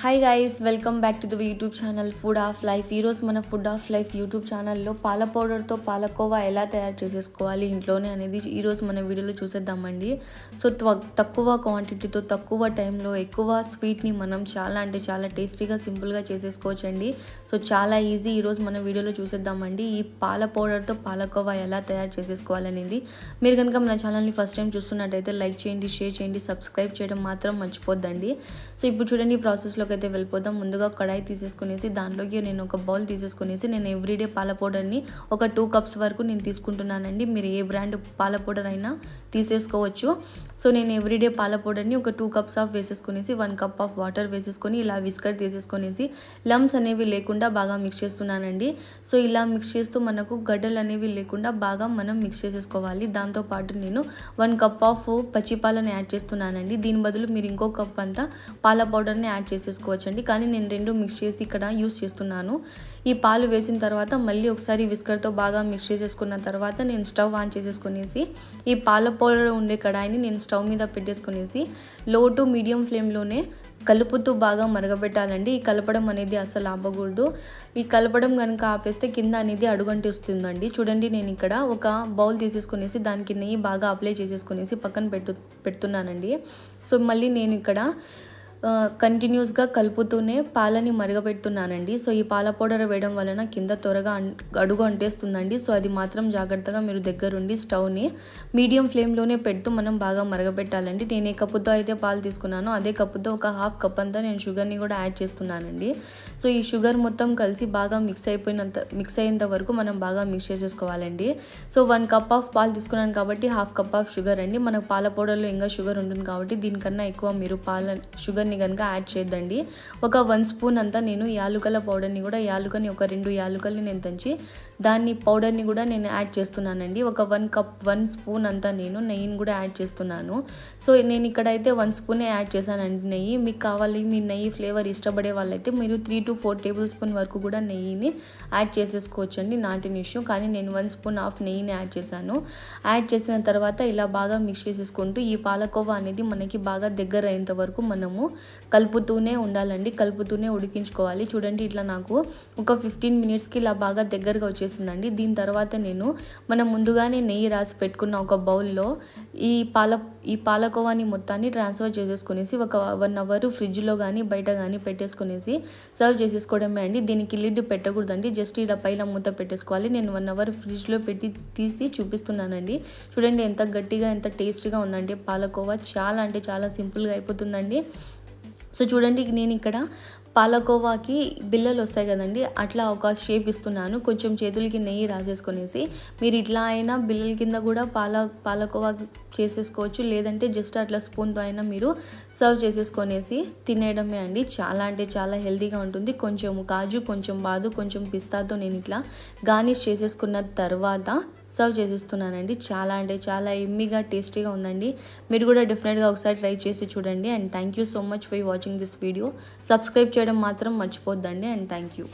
Hi guys welcome back to the YouTube channel food of life ఈరోజు మన food of life YouTube ఛానల్లో పాల పౌడర్తో పాలకోవా ఎలా తయారు చేసేసుకోవాలి ఇంట్లోనే అనేది ఈరోజు మన వీడియోలో చూసేద్దామండి. సో త్వ- తక్కువ క్వాంటిటీతో తక్కువ టైంలో ఎక్కువ స్వీట్ని మనం చాలా అంటే చాలా టేస్టీగా సింపుల్గా చేసేసుకోవచ్చండి. సో చాలా ఈజీ ఈరోజు మన వీడియోలో చూసేద్దామండి. ఈ పాల పౌడర్తో పాలకోవా ఎలా తయారు చేసేసుకోవాలనేది మీరు కనుక మన ఛానల్ని ఫస్ట్ టైం చూస్తున్నట్టయితే లైక్ చేయండి షేర్ చేయండి సబ్స్క్రైబ్ చేయడం మాత్రం మర్చిపోద్దండి. సో ఇప్పుడు చూడండి ఈ ప్రాసెస్లోకి అయితే వెళ్ళిపోదాం ముందుగా కడాయి తీసేసుకునేసి దాంట్లోకి నేను ఒక బౌల్ తీసేసుకునేసి నేను ఎవ్రీడే పాల పౌడర్ని ఒక టూ కప్స్ వరకు నేను తీసుకుంటున్నానండి. మీరు ఏ బ్రాండ్ పాల పౌడర్ అయినా తీసేసుకోవచ్చు. సో నేను ఎవ్రీడే పాల పౌడర్ని ఒక టూ కప్స్ ఆఫ్ వేసేసుకునేసి వన్ కప్ ఆఫ్ వాటర్ వేసేసుకొని ఇలా విస్కర్ తీసేసుకునేసి లమ్స్ అనేవి లేకుండా బాగా మిక్స్ చేస్తున్నానండి. సో ఇలా మిక్స్ చేస్తూ మనకు గడ్డలు అనేవి లేకుండా బాగా మనం మిక్స్ చేసేసుకోవాలి. దాంతోపాటు నేను వన్ కప్ ఆఫ్ పచ్చి పాలను యాడ్ చేస్తున్నానండి. దీని బదులు మీరు ఇంకో కప్ అంతా పాల పౌడర్ని యాడ్ తీసుకోవచ్చండి. కానీ నేను రెండు మిక్స్ చేసి ఇక్కడ యూస్ చేస్తున్నాను. ఈ పాలు వేసిన తర్వాత మళ్ళీ ఒకసారి విస్కర్తో బాగా మిక్స్ చేసేసుకున్న తర్వాత నేను స్టవ్ ఆన్ చేసేసుకునేసి ఈ పాల పౌడర్ ఉండే కడాయిని నేను స్టవ్ మీద పెట్టేసుకునేసి లో టు మీడియం ఫ్లేమ్లోనే కలుపుతూ బాగా మరగబెట్టాలండి. ఈ కలపడం అనేది అసలు ఆపకూడదు. ఈ కలపడం కనుక ఆపేస్తే కింద అనేది అడుగంటిస్తుందండి. చూడండి నేను ఇక్కడ ఒక బౌల్ తీసేసుకునేసి దానికి నెయ్యి బాగా అప్లై చేసేసుకునేసి పక్కన పెట్టు పెడుతున్నానండి. సో మళ్ళీ నేను ఇక్కడ కంటిన్యూస్గా కలుపుతూనే పాలని మరగపెడుతున్నానండి సో ఈ పాల పౌడర్ వేయడం వలన కింద త్వరగా అడుగు అంటేస్తుందండి. సో అది మాత్రం జాగ్రత్తగా మీరు దగ్గరుండి స్టవ్ని మీడియం ఫ్లేమ్లోనే పెడుతూ మనం బాగా మరగపెట్టాలండి నేను ఏ కప్పుతో అయితే పాలు తీసుకున్నానో అదే కప్పుతో ఒక హాఫ్ కప్ అంతా నేను షుగర్ని కూడా యాడ్ చేస్తున్నానండి. సో ఈ షుగర్ మొత్తం కలిసి బాగా మిక్స్ అయిపోయినంత మిక్స్ అయ్యేంత వరకు మనం బాగా మిక్స్ చేసేసుకోవాలండి. సో వన్ కప్ ఆఫ్ పాలు తీసుకున్నాను కాబట్టి హాఫ్ కప్ ఆఫ్ షుగర్ అండి. మనకు పాల పౌడర్లో ఇంకా షుగర్ ఉంటుంది కాబట్టి దీనికన్నా ఎక్కువ మీరు పాల షుగర్ పౌడర్ని కనుక యాడ్ చేద్దండి. ఒక వన్ స్పూన్ అంతా నేను యాలుకల పౌడర్ని కూడా యాలుకని ఒక రెండు యాలుకల్ని నేను దంచి దాన్ని పౌడర్ని కూడా నేను యాడ్ చేస్తున్నానండి. ఒక వన్ కప్ వన్ స్పూన్ అంతా నేను నెయ్యిని కూడా యాడ్ చేస్తున్నాను. సో నేను ఇక్కడైతే వన్ స్పూనే యాడ్ చేశానండి నెయ్యి. మీకు కావాలి మీ నెయ్యి ఫ్లేవర్ ఇష్టపడే వాళ్ళైతే మీరు three to four tablespoon వరకు కూడా నెయ్యిని యాడ్ చేసేసుకోవచ్చండి. నాటిన ఇష్యూ కానీ నేను వన్ స్పూన్ ఆఫ్ నెయ్యిని యాడ్ చేశాను. యాడ్ చేసిన తర్వాత ఇలా బాగా మిక్స్ చేసేసుకుంటూ ఈ పాలకోవా అనేది మనకి బాగా దగ్గర అయ్యేంత వరకు మనము కలుపుతూనే ఉండాలండి. కలుపుతూనే ఉడికించుకోవాలి. చూడండి ఇట్లా నాకు ఒక ఫిఫ్టీన్ మినిట్స్కి ఇలా బాగా దగ్గరగా వచ్చేసిందండి. దీని తర్వాత నేను మనం ముందుగానే నెయ్యి రాసి పెట్టుకున్న ఒక బౌల్లో ఈ పాల ఈ పాలకోవాని మొత్తాన్ని ట్రాన్స్ఫర్ చేసేసుకునేసి ఒక వన్ అవర్ ఫ్రిడ్జ్లో కానీ బయట కానీ పెట్టేసుకునేసి సర్వ్ చేసేసుకోవడమే అండి. దీనికి లిడ్ పెట్టకూడదండి. జస్ట్ ఇలా పైన మూత పెట్టేసుకోవాలి. నేను వన్ అవర్ ఫ్రిడ్జ్లో పెట్టి తీసి చూపిస్తున్నానండి. చూడండి ఎంత గట్టిగా ఎంత టేస్ట్గా ఉందంటే పాలకోవా. చాలా అంటే చాలా సింపుల్గా అయిపోతుందండి. సో చూడండి నేను ఇక్కడ పాలకోవాకి బిల్లలు వస్తాయి కదండి అట్లా ఒక షేప్ ఇస్తున్నాను. కొంచెం చేతులకి నెయ్యి రాసేసుకొనేసి మీరు ఇట్లా అయినా బిల్లల కింద కూడా పాల పాలకోవా చేసేసుకోవచ్చు. లేదంటే జస్ట్ అట్లా స్పూన్తో అయినా మీరు సర్వ్ చేసేసుకొనేసి తినేయడమే అండి. చాలా అంటే చాలా హెల్తీగా ఉంటుంది. కొంచెం కాజు కొంచెం బాదు కొంచెం పిస్తాతో నేను ఇట్లా గార్నిష్ చేసేసుకున్న తర్వాత సర్వ్ చేసేస్తున్నానండి. చాలా అంటే చాలా ఎమ్మిగా టేస్టీగా ఉందండి. మీరు కూడా డెఫినెట్గా ఒకసారి ట్రై చేసి చూడండి. And thank you so much for watching this video subscribe చేయడం మాత్రం మర్చిపోద్దండి అండ్ థ్యాంక్ యూ.